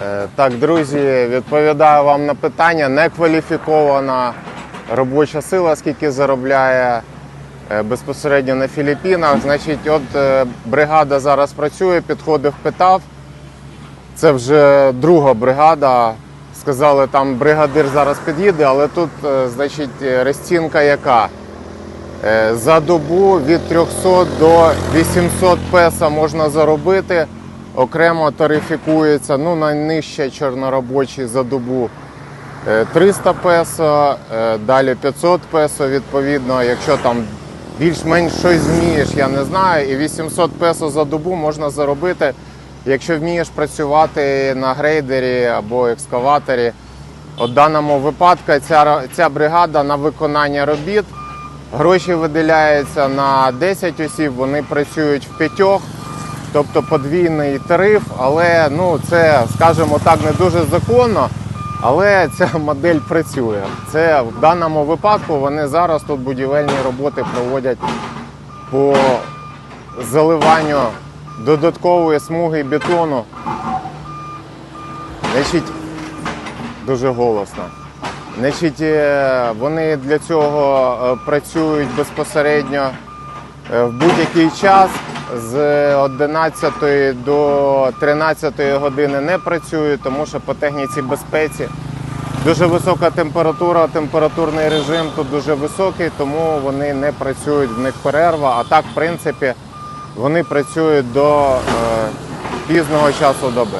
Е, Так, друзі, відповідаю вам на питання. Некваліфікована робоча сила, скільки заробляє е, безпосередньо на Філіппінах. Значить, от е, бригада зараз працює, підходив, питав. Це вже друга бригада. Сказали, там бригадир зараз під'їде, але тут, значить, розцінка яка? За добу від 300 до 800 песо можна заробити. Окремо тарифікується, ну найнижче чорноробочий за добу е, 300 песо, е, далі 500 песо, відповідно, якщо там більш-менш щось вмієш, я не знаю, і 800 песо за добу можна заробити, якщо вмієш працювати на грейдері або екскаваторі. В даному випадку ця, ця бригада на виконання робіт. Гроші виділяються на 10 осіб, вони працюють в п'ятьох, тобто подвійний тариф, але ну, це, скажімо так, не дуже законно, але ця модель працює. Це в даному випадку вони зараз тут будівельні роботи проводять по заливанню додаткової смуги бетону. Значить, дуже голосно. Значить, е, вони для цього е, працюють безпосередньо е, в будь-який час з 11 до 13 години не працюю, тому що по техніці безпеці дуже висока температура, температурний режим тут дуже високий, тому вони не працюють, в них перерва. А так, в принципі, вони працюють до е, пізного часу доби.